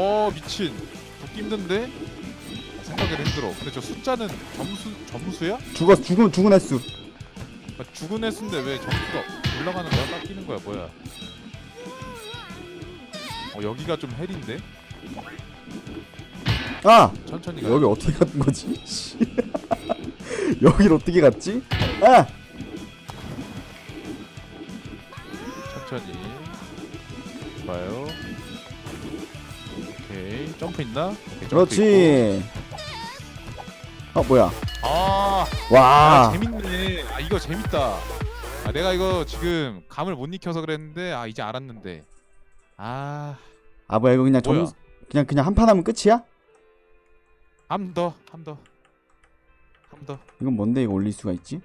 어 미친 돕기 힘든데 생각을 힘들어 근데 저 숫자는 점수 점수야? 죽어 죽은 죽은 횟수. 아, 죽은 횟수인데 왜 점수가 올라가는 거야? 깎이는 거야 뭐야 어 여기가 좀 헬인데 아 천천히 가 여기 어떻게 갔는 거지? 씨. 여길 어떻게 갔지? 아 천천히 오케이 점프 있나? 오케이, 점프 있고. 그렇지. 어 뭐야? 아, 아 와. 재밌네 아 이거 재밌다 아 내가 이거 지금 감을 못 익혀서 그랬는데 아 이제 알았는데 아 아 뭐야 이거 그냥 뭐야 점 그냥 그냥 한 판 하면 끝이야? 한 더, 한 더, 한 더. 이건 뭔데 이거 올릴 수가 있지?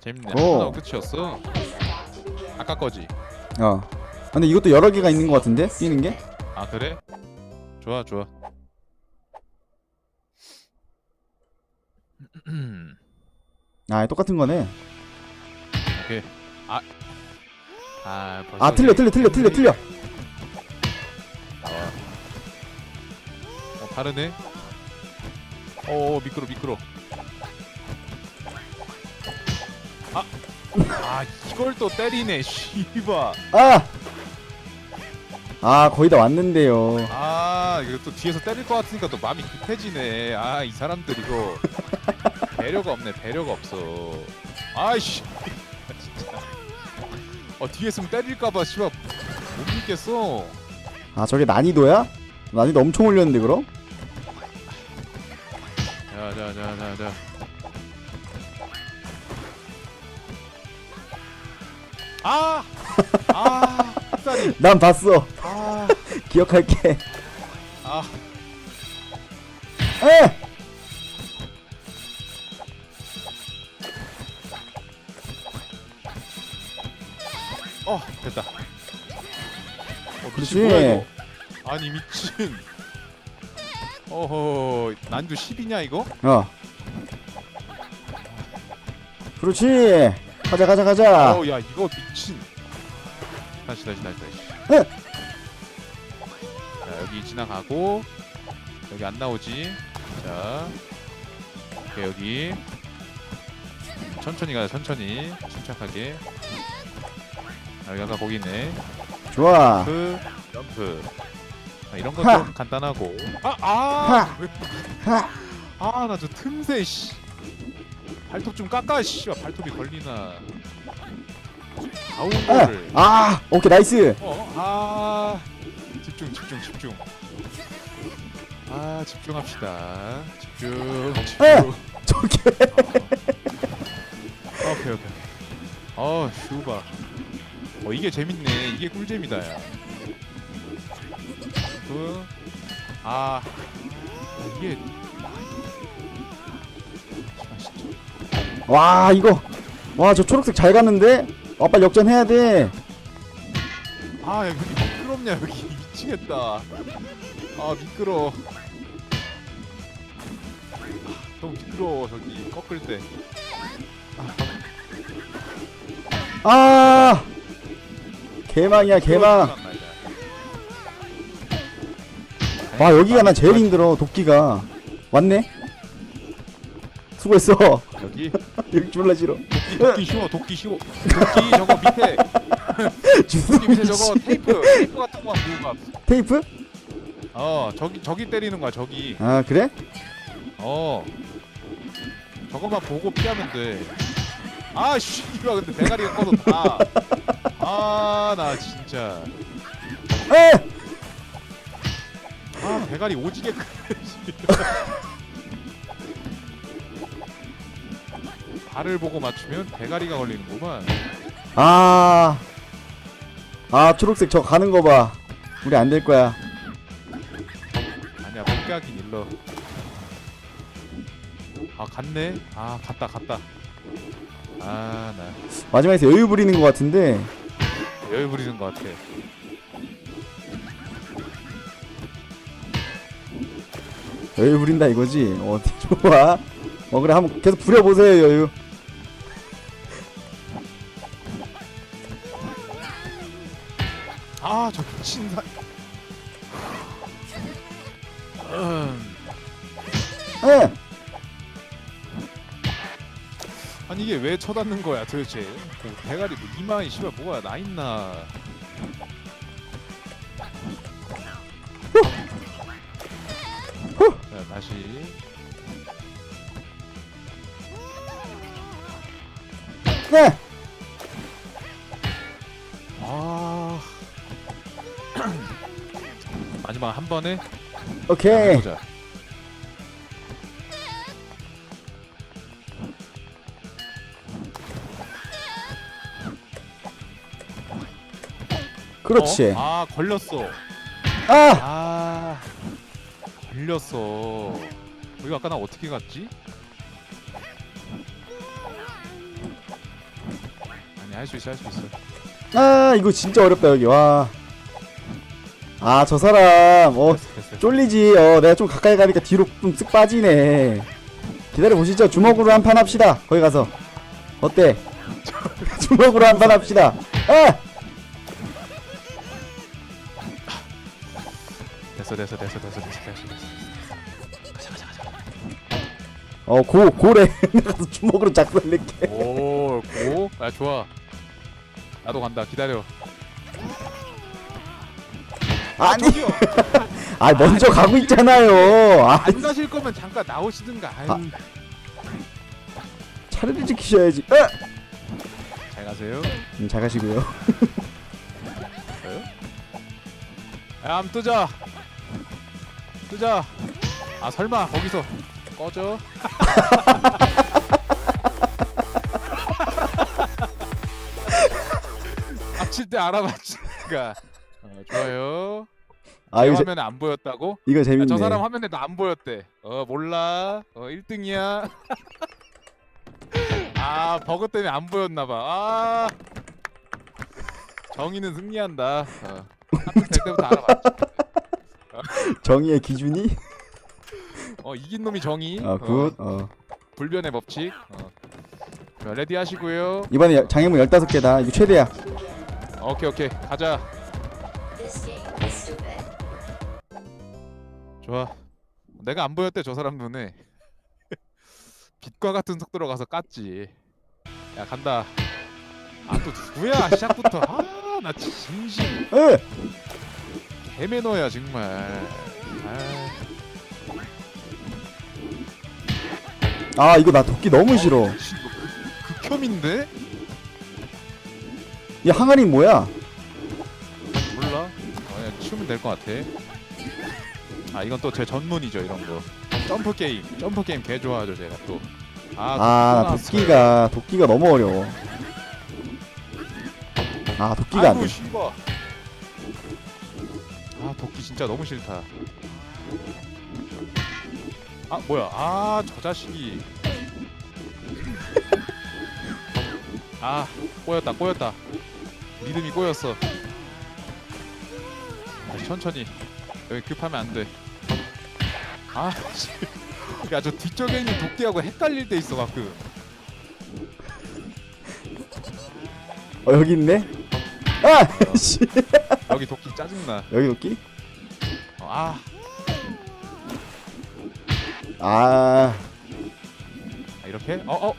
재밌네. 오. 끝이었어. 아까 거지. 어. 근데 이것도 여러 개가 있는 것 같은데 뛰는 게? 아 그래? 좋아, 좋아. 아 똑같은 거네. 오케이. 아, 아 벌써. 아 틀려 틀려 틀려 틀려 틀려. 나와. 어 다르네. 어 미끄러 미끄러. 아, 아 이걸 또 때리네. 씨바. 아. 아 거의 다 왔는데요. 아 이거 또 뒤에서 때릴 것 같으니까 또 마음이 급해지네 아 이 사람들 이거 배려가 없네 배려가 없어 아이씨 진짜 어 뒤에 있으면 때릴까봐 씨발 못 믿겠어 아 저게 난이도야? 난이도 엄청 올렸는데 그럼? 자자자자자 아! 아! 난 봤어. 아! 기억할게. 아! 에! 어 됐다. 어, 그렇지. 미친 뭐야 이거? 아니 미친. 어허 난도 10이냐 이거? 어. 그렇지. 가자 가자 가자. 어야 이거 미친. 다시 다시 다시 다시. 네. 자 여기 지나가고 여기 안 나오지. 자 오케이 여기 천천히 가자 천천히 침착하게. 아, 여기 아까 거기 있네. 좋아. 점프 점프 아, 이런 건 하. 좀 간단하고 하. 아아아나 하. 저 틈새 씨 발톱 좀 깎아 씨 발톱이 걸리나 에. 거를 아 오케이 나이스. 어아 집중 집중 아 집중합시다 집중 집중 에. 저게. 아, 오케이 오케이 어 슈바 어 이게 재밌네 이게 꿀잼이다 야 그, 아 이게 아, 진짜. 와 이거. 와 저 초록색 잘 갔는데. 아 빨리 역전해야 돼. 아 여기 미끄럽냐 여기 미치겠다 아 미끄러 너무 미끄러워 저기 꺾을 때 아. 개망이야 개망. 와 여기가 난 제일 힘들어 도끼가. 왔네. 수고했어. 여기 여기 졸라 싫어. 도끼, 도끼 쉬워 도끼 쉬워 도끼 저거 밑에 밑에 저거 테이프 테이프 같은 거 두고 가. 테이프? 어 저기 저기 때리는 거야 저기 아 그래? 어 저거만 보고 피하면 돼 아씨 이거 근데 대가리가 꺼졌다 아나 진짜 에! 아 대가리 오지게 크네 씨. 발을 보고 맞추면 대가리가 걸리는구만 아. 아 초록색 저 가는 거 봐. 우리 안 될 거야. 아니야 포기하긴 일러 아 갔네 아 갔다 갔다 아 나 마지막에서 여유 부리는 것 같은데. 여유 부리는 것 같아 여유 부린다 이거지. 어디 좋아? 어 그래 한번 계속 부려 보세요 여유. 아, 저 미친 사. 음. 예. 아니 이게 왜 쳐닿는 거야 도대체? 그 대가리 뭐 이마에 씨발 뭐가 나 있나? 자 다시. 예. 마지막 한 번에 오케이. 보자. 그렇지. 어? 아 걸렸어. 아, 아 걸렸어. 이거 아까 나 어떻게 갔지? 아니 할 수 있어 할 수 있어. 아, 이거 진짜 어렵다 여기. 와. 아, 저 사람 어. 쫄리지. 어, 내가 좀 가까이 가니까 뒤로 좀 쓱 빠지네. 기다려 보시죠. 주먹으로 한 판 합시다. 거기 가서. 어때? 주먹으로 한 판 합시다. 아! 됐어 됐어 됐어 됐어 됐어 됐어 됐어. 어, 고 고래. 가서 주먹으로 작살낼게. 오, 고? 아 좋아. 나도 간다. 기다려. 아니, 저기요. 아, 먼저 가고 있잖아요. 아, 안 가실 거면 잠깐 나오시든가. 아유. 아. 차례를 지키셔야지. 아! 잘 가세요. 음, 잘 가시고요. 야, 한번 뜨자. 뜨자. 아 설마 거기서 꺼져? 합칠 때 알아봤으니까. 어, 좋아요. 아, 이거 재, 화면에 안 보였다고? 이거 야, 재밌네. 저 사람 화면에 나 안 보였대. 어 몰라. 어 1등이야. 아 버그 때문에 안 보였나 봐. 아 정의는 승리한다. 어. 합칠 될 때부터 알아봤지. 정의의 기준이? 어 이긴 놈이 정의. 아, 굿. 어. 불변의 법칙. 어. 자, 레디 하시고요. 이번에 열- 장애물 15개다. 이거 최대야. 오케이 오케이 가자. 좋아. 내가 안 보였대 저 사람 눈에. 빛과 같은 속도로 가서 깠지. 야 간다. 아또 누구야 시작부터. 아 나 진심 에! 개매너야 정말. 아, 아, 이거 나 도끼 너무 싫어. 씨, 이거 극- 극혐인데? 이 항아리 뭐야? 몰라. 어, 그냥 치우면 될 것 같아. 아 이건 또 제 전문이죠 이런 거. 점프 게임, 점프 게임 개 좋아하죠 제가 또. 아, 아, 또 도끼가 도끼가 너무 어려워. 아, 도끼가 안 돼. 씨발. 아 도끼 진짜 너무 싫다. 아 뭐야? 아 저 자식이. 아 꼬였다 꼬였다. 리듬이 꼬였어. 다시 천천히. 여기 급하면 안 돼. 아 씨. 야저 뒤쪽에 있는 도끼하고 헷갈릴 때 있어 가끔. 어, 여기 있네. 아, 씨. 여기 도끼 짜증나. 여기 도끼? 어, 아 아, 아, 이렇게? 어 어.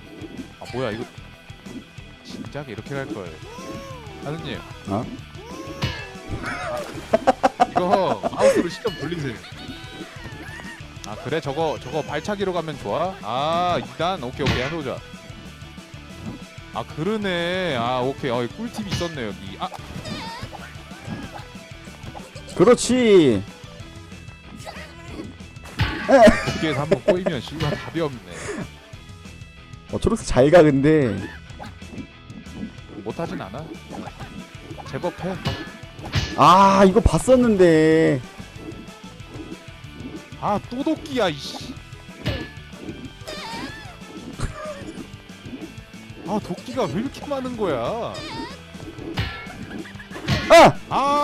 아 뭐야 이거 진작에 이렇게 갈 걸. 하느님. 어? 이거 마우스로 시점 돌리세요. 아 그래 저거 저거 발차기로 가면 좋아? 아 2단 오케이 오케이 해보자. 아 그러네. 아 오케이 어 꿀팁이 있었네 여기. 아 그렇지. 여기에서 한번 꼬이면 씨발 답이 없네. 어, 초록색 잘 가 근데. 못하진 않아. 제법 해. 아, 이거 봤었는데. 아 또 도끼야 이씨. 아 도끼가 왜 이렇게 많은 거야? 아, 아.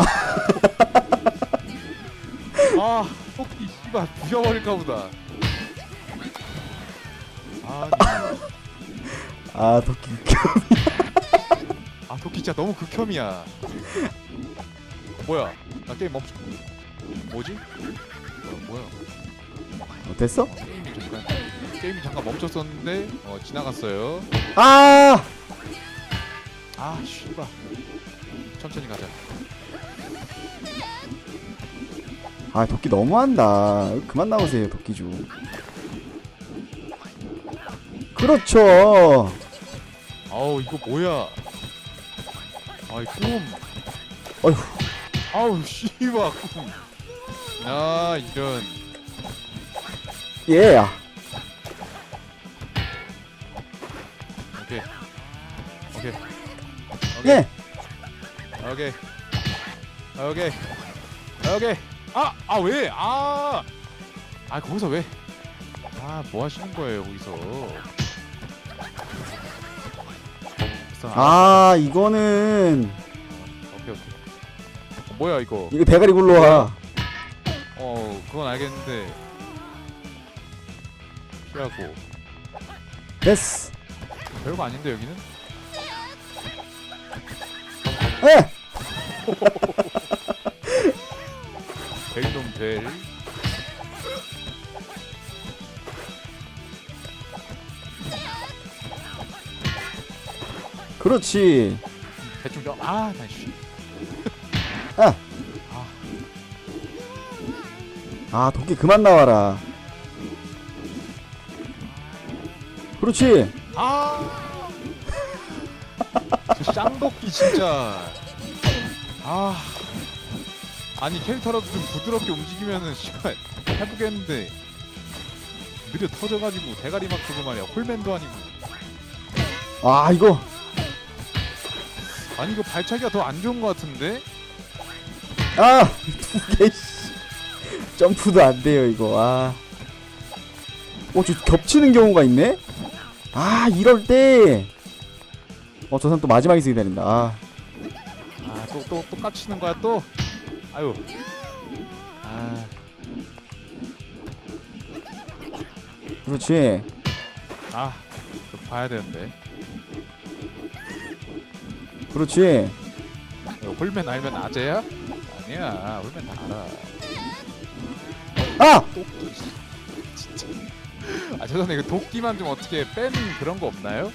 아 토끼 씨발 부셔버릴까 보다. 아, 아, 도끼. 아 토끼 진짜 너무 극혐이야. 뭐야? 나 게임 멈춰. 뭐지? 뭐야? 뭐야? 어, 됐어? 게임이 잠깐 게임이 잠깐 멈췄었는데 어 지나갔어요. 아 아 씨발. 천천히 가자. 아 도끼 너무한다 그만 나오세요 도끼주 그렇죠 아우 이거 뭐야? 아이 꿈. 어휴. 아우 씨발 꿈. 아 이런. 예 오케이. 오케이. 예. 오케이. 오케이. 오케이. 아, 아 왜? 아. 아 거기서 왜? 아, 뭐 하시는 거예요, 거기서? 아, 아 이거는. 어, 뭐야 이거? 이거 대가리 굴러와 어, 그건 알겠는데 피하고 됐어 별거 아닌데 여기는? 예 벨놈 벨. 그렇지 대충 좀 아, 나 씨. 아. 도끼 그만 나와라. 그렇지. 아. 저 쌍도끼 진짜. 아. 아니 캐릭터라도 좀 부드럽게 움직이면은 씨발 해보겠는데. 느려 터져가지고 대가리 막 그거 말이야. 홀맨도 아니고. 아 이거. 아니 이거 발차기가 더 안 좋은 것 같은데 아 두개 점프도 안 돼요 이거. 아. 어저 겹치는 경우가 있네? 아 이럴 때 어저 사람 또 마지막에서 기다린다. 아. 아 또 또 또 깝치는 거야 또? 아유. 아. 그렇지. 아, 좀 봐야 되는데. 그렇지. 이거 홀맨 알면 아재야? 아니야, 홀맨 다 알아. 아 도끼. 진짜. 아, 죄송해요. 이거 도끼만 좀 어떻게 뺀 그런 거 없나요?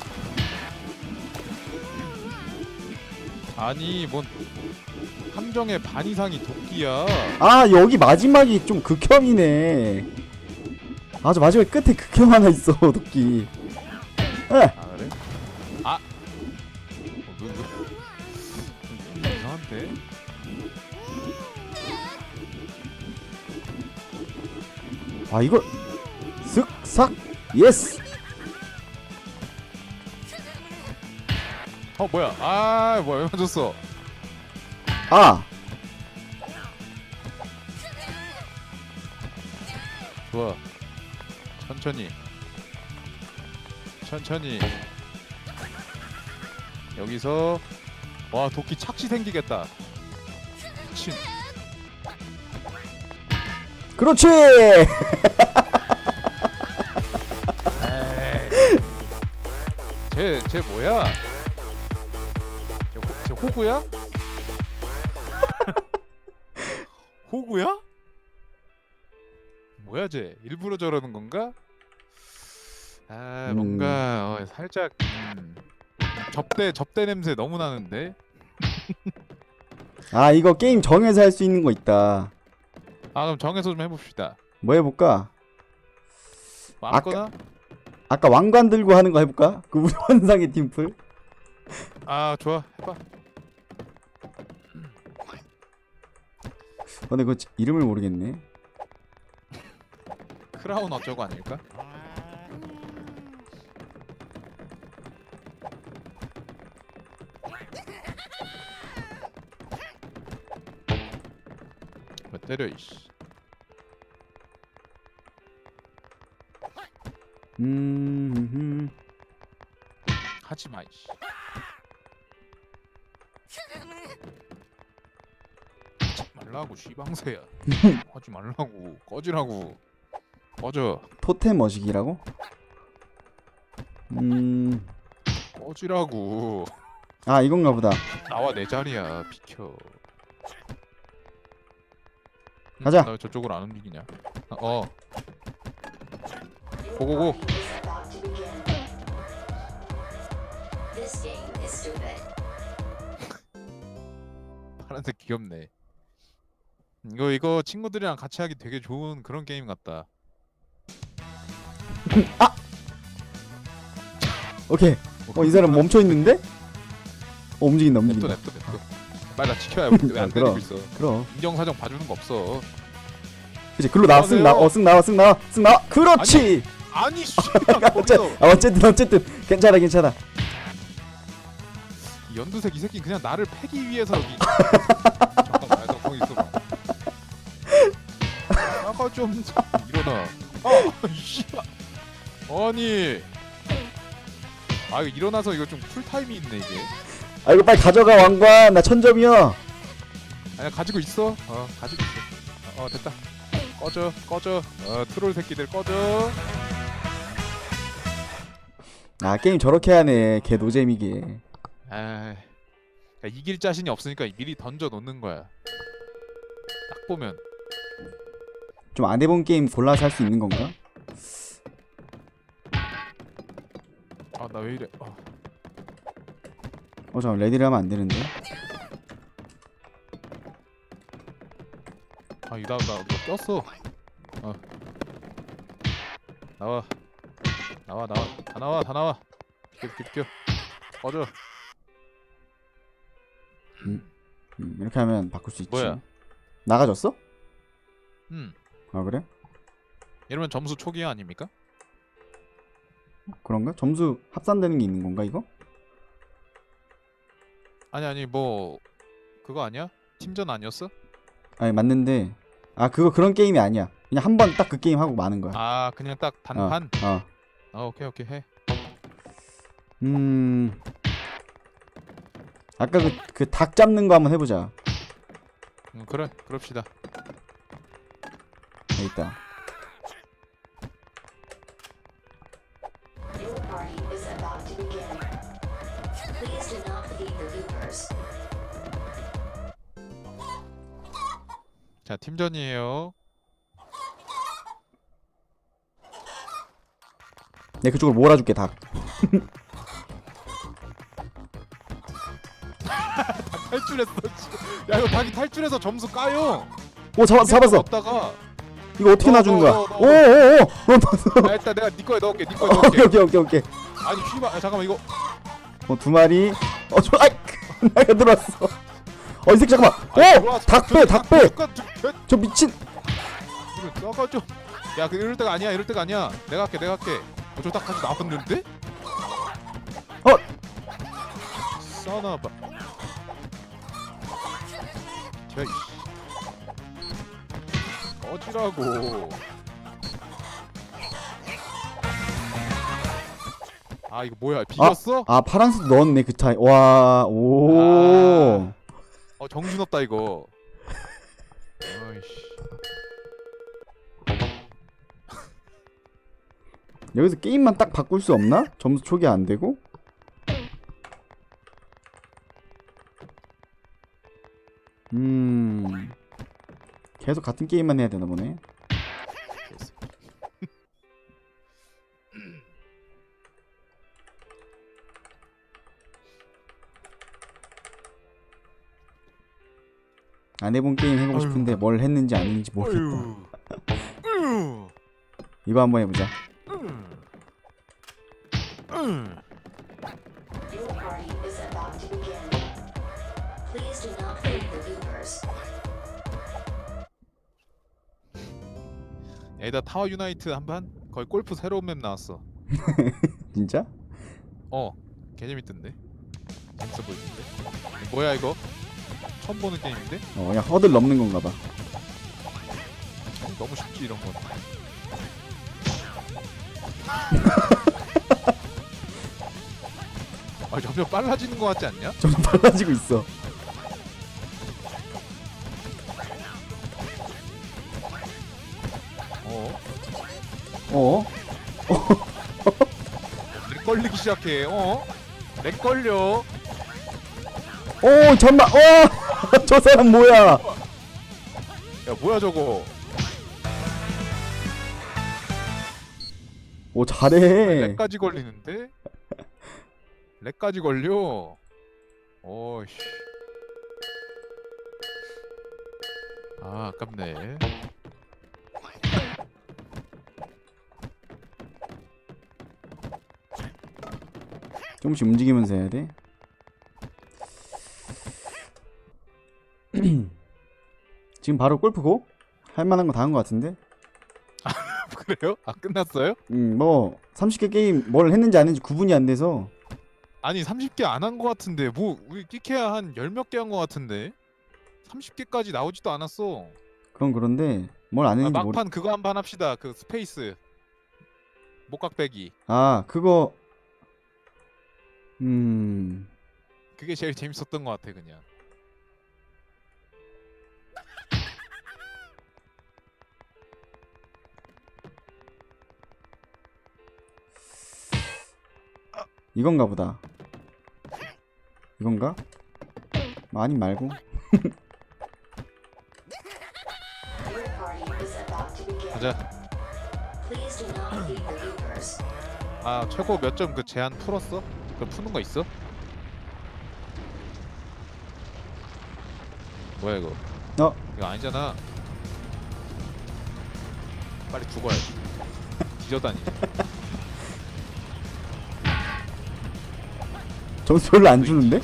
아니, 뭔 함정의 반 이상이 도끼야. 아 여기 마지막이 좀 극혐이네 아저 마지막 끝에 극혐 하나 있어 도끼 에 아, 아 이걸 쓱싹 예스 어, 뭐야? 아, 뭐야? 왜 맞았어? 아 좋아. 천천히. 천천히. 여기서 와 도끼 착시 생기겠다. 미친. 그렇지 쟤, 쟤 뭐야? 쟤, 호, 쟤 호구야? 호구야? 뭐야 쟤? 일부러 저러는 건가? 아 음. 뭔가 어, 살짝 음, 접대 접대 냄새 너무 나는데. 아 이거 게임 정해서 할 수 있는 거 있다 아 그럼 정해서 좀 해봅시다. 뭐 해볼까 뭐 아까- 아무거나. 아까 왕관 들고 하는 거 해볼까 그 우리 환상의 팀플 아 좋아 해봐. 어, 근데 그 이름을 모르겠네 크라운 어쩌고 아닐까? 때려 이씨. 음 하지마 이씨. 하지 말라고 씨방새야. 하지 말라고. 꺼지라고. 꺼져. 토템 머시기라고? 음아 꺼지라고. 이건가 보다. 나와 내 자리야 비켜 가자. 나왜 저쪽으로 안 움직이냐? 어. 고고고. 파란색 귀엽네. 이거 이거 친구들이랑 같이 하기 되게 좋은 그런 게임 같다. 오케이. 어 이 사람 멈춰 있는데? 어 움직인다 냅둬 움직인다. 냅둬 냅둬. 빨리 나 지켜야 왜안 아, 때리고 그럼. 있어. 그럼. 인정 사정 봐주는 거 없어. 이제 글로 나와 쓱 나와 어쓱 나와 쓱 나와 쓱 나와. 그렇지. 아니 씨. 어째, 거기서 아, 어쨌든 어쨌든 괜찮아 괜찮아. 이 연두색 이 새끼 그냥 나를 패기 위해서 여기. 잠깐만, 너 거기 있어봐. 아까 좀 일어나. 아, 씨. 아니. 아 이거 일어나서 이거 좀 쿨타임이 있네 이게. 아 이거 빨리 가져가 왕관 나 천점이야. 아니야 가지고 있어. 어 가지고 있어. 어 됐다. 꺼져 꺼져. 어 트롤 새끼들 꺼져. 아 게임 저렇게 하네 개 노잼이게. 아 이길 자신이 없으니까 미리 던져 놓는 거야. 딱 보면 좀 안 해본 게임 골라서 할 수 있는 건가? 아 나 왜 이래. 어. 어 잠깐 레디를 하면 안 되는데. 아 이거 나나 꼈어. 어. 나와. 나와 나와 다 나와 다 나와. 비켜 비켜. 꺼져. 음, 이렇게 하면 바꿀 수 있지. 뭐야? 나가졌어? 음. 아 그래? 이러면 점수 초기화 아닙니까? 그런가? 점수 합산되는 게 있는 건가 이거? 아니 아니 뭐 그거 아니야? 팀전 아니었어? 아니 맞는데 아 그거 그런 게임이 아니야. 그냥 한 번 딱 그 게임 하고 마는 거야. 아 그냥 딱 단판. 어. 아 오케이 오케이 해. 음. 아까 그 그 닭 잡는 거 한번 해보자. 음, 그래 그럽시다. 여기 있다. 팀전이에요. 내 그쪽으로 몰아줄게 닭. 탈출했어. 씨. 야 이거 닭이 탈출해서 점수 까요. 오 잡았 잡았어. 없다가 이거 어떻게 어, 놔주는 어, 거야? 어, 어. 오오오. 야, 일단 내가 네 거에 넣을게. 네 거에 넣을게. 오케이 오케이 오케이. 아니 휘바 아, 잠깐만 이거 어두 마리. 어 저, 아이 내가 들어왔어. 어 이 새끼 잠깐만. 아니, 오! 들어와서 닭저닭 미친. 좀. 야, 그 이럴 때가 아니야. 이럴 때가 아니야. 내가 할게. 내가 할게. 어, 저닭 같이 나왔는데? 어. 써놔봐. 저 이씨. 꺼지라고. 아 이거 뭐야? 비겼어? 아 파란색 넣었네 그 타임. 와 오. 아. 어 정신 없다 이거. 어이씨. 여기서 게임만 딱 바꿀 수 없나? 점수 초기 안 되고? 음. 계속 같은 게임만 해야 되나 보네. 안 해본 게임 해보고. 싶은데 뭘 했는지 안 했는지 모르겠다. 이거 한번 해보자. 에다 타워 유나이트 한판 거의 골프 새로운 맵 나왔어. 진짜? 어, 개 재밌던데. 재밌어 보이는데. 뭐야 이거? 처음 보는 게임인데? 어, 그냥 허들 넘는 건가 봐. 너무 쉽지 이런 건. 아 점점 빨라지는 것 같지 않냐? 좀 달라지고 있어. 어, 어? 렉 걸리기 시작해. 어, 렉 걸려. 오, 잠만. 어! 저 사람 뭐야? 야 뭐야 저거 오 잘해 렉까지 걸리는데? 렉까지 걸려 오씨 아 아깝네 조금씩 움직이면서 해야 돼 지금 바로 골프고 할 만한 거 다 한 거 같은데? 그래요? 아 끝났어요? 음 뭐 30개 게임 뭘 했는지 안 했는지 구분이 안 돼서. 아니 30개 안 한 거 같은데. 뭐 우리 끼케야 한 열 몇 개 한 거 같은데. 30개까지 나오지도 않았어. 그건 그런데 뭘 안 아, 했는지 모르 막판 그거 한 판 합시다. 그 스페이스. 목각배기. 아 그거. 음. 그게 제일 재밌었던 거 같아 그냥 이건가 보다 이건가? 아니 말고. 가자. 아 최고 몇 점 그 제한 풀었어? 그 푸는 거 있어? 뭐야 이거 어 이거 아니잖아 빨리 죽어야지 뒤져다니 점수 별로 안 주는데?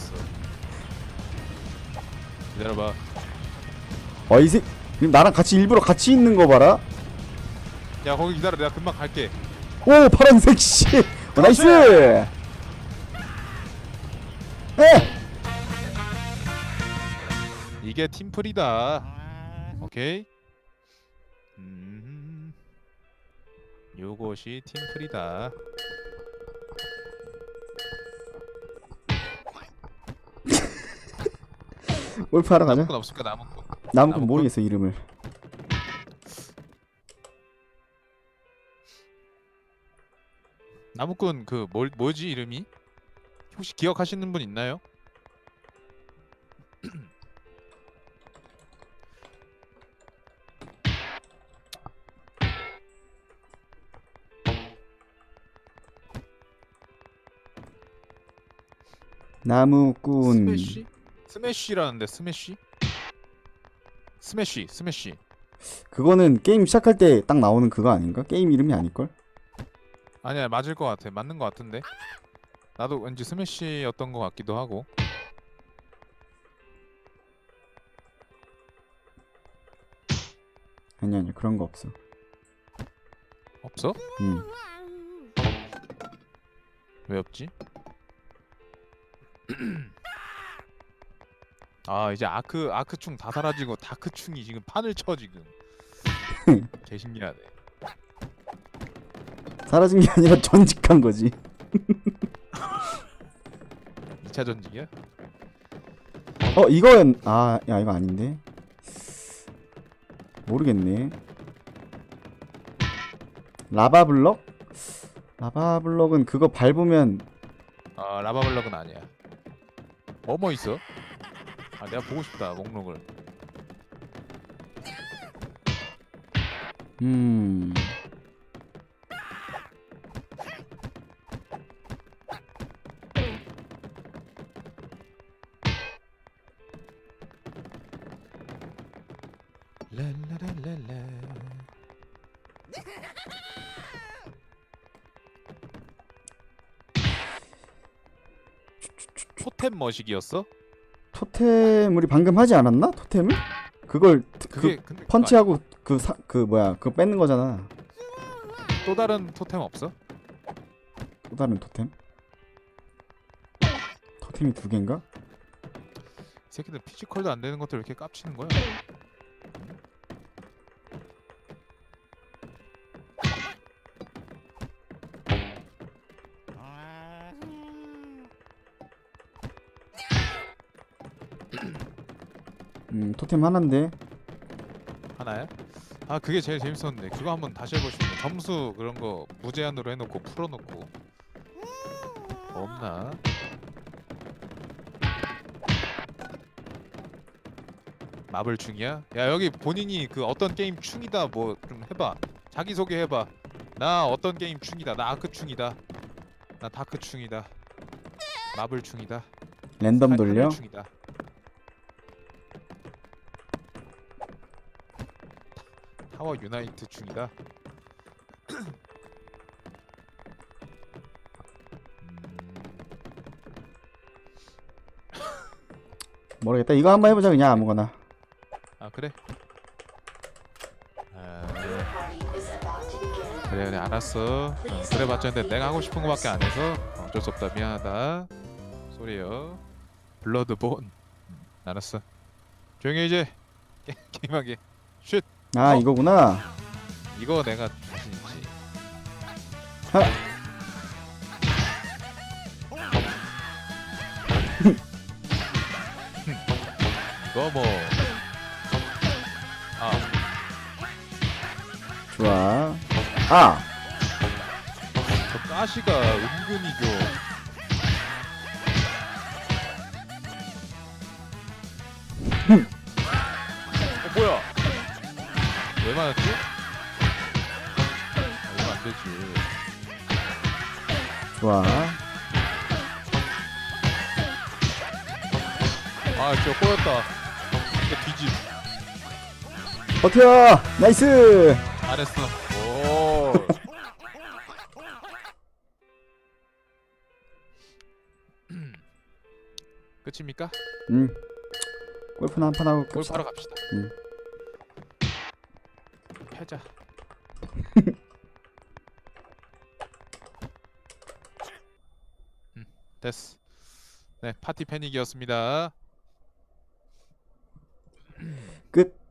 기다려봐. 어이 새 지금 나랑 같이 일부러 같이 있는 거 봐라. 야 거기 기다려. 내가 금방 갈게. 오 파란색 씨. 어, 나이스. 에! 이게 팀플이다. 오케이. 음 요것이 팀플이다 골프 하러 가자 나무꾼 없을까 나무꾼 나무꾼 나무꾼? 모르겠어 이름을 나무꾼 그 뭘, 뭐지 이름이? 혹시 기억하시는 분 있나요? 나무꾼 스매시? 스매시라는데 스매시? 스매시 스매시 그거는 게임 시작할 때 딱 나오는 그거 아닌가? 게임 이름이 아닐걸? 아니야 맞을 것 같아 맞는 것 같은데 나도 왠지 스매시였던 것 같기도 하고 아니 아니 그런 거 없어 없어? 음. 왜 없지? 아 이제 아크 아크충 다 사라지고 다크충이 지금 판을 쳐 지금 개 신기하네 사라진 게 아니라 전직한 거지 2차 전직이야? 어 이거는 아야 이거 아닌데 모르겠네 라바 블럭? 라바 블럭은 그거 밟으면 아 라바블럭은 아니야 뭐뭐 있어? 아 내가 보고 싶다 목록을. 음. 토템 머시기였어? 토템 우리 방금 하지 않았나? 토템을? 그걸 트- 그게 그 근데 그거 펀치하고 그 사 그 뭐야 그거 뺏는 거잖아? 또 다른 토템 없어? 또 다른 토템? 토템이 두 개인가? 이 새끼들 피지컬도 안 되는 것들 왜 이렇게 깝치는 거야? 토템 하나인데. 하나야? 아 그게 제일 재밌었는데. 그거 한번 다시 해보고 싶네 점수 그런 거 무제한으로 해놓고 풀어놓고. 없나? 마블 충이야? 야 여기 본인이 그 어떤 게임 충이다 뭐 좀 해봐. 자기 소개 해봐. 나 어떤 게임 충이다. 나 아크 충이다. 나 다크 충이다. 마블 충이다. 랜덤 하- 돌려. 충이다 타워 유나이트 충이다. 모르겠다. 이거 한번 해보자 그냥 아무거나. 아 그래? 아. 그래 그래 알았어. 어, 그래봤자 근데 내가 하고 싶은 거밖에 안 해서 어, 어쩔 수 없다. 미안하다. 소리요. 블러드본 음, 알았어. 조용히 해, 이제. 게, 게임하게. 쉿 아 어? 이거구나. 이거 내가 자신 있지 하. 이거 뭐 아, 좋아. 아저 가시가 은근히 좀어 아, 이러면 안 되지 좋아. 아 진짜 꼬였다 진짜 뒤집 버텨. 나이스. 잘했어 오 끝입니까? 음. 골프나 한 판 하고 끝. 골프하러 갑시다 음. 패자. 음, 됐어. 네 파티 패닉이었습니다. 끝.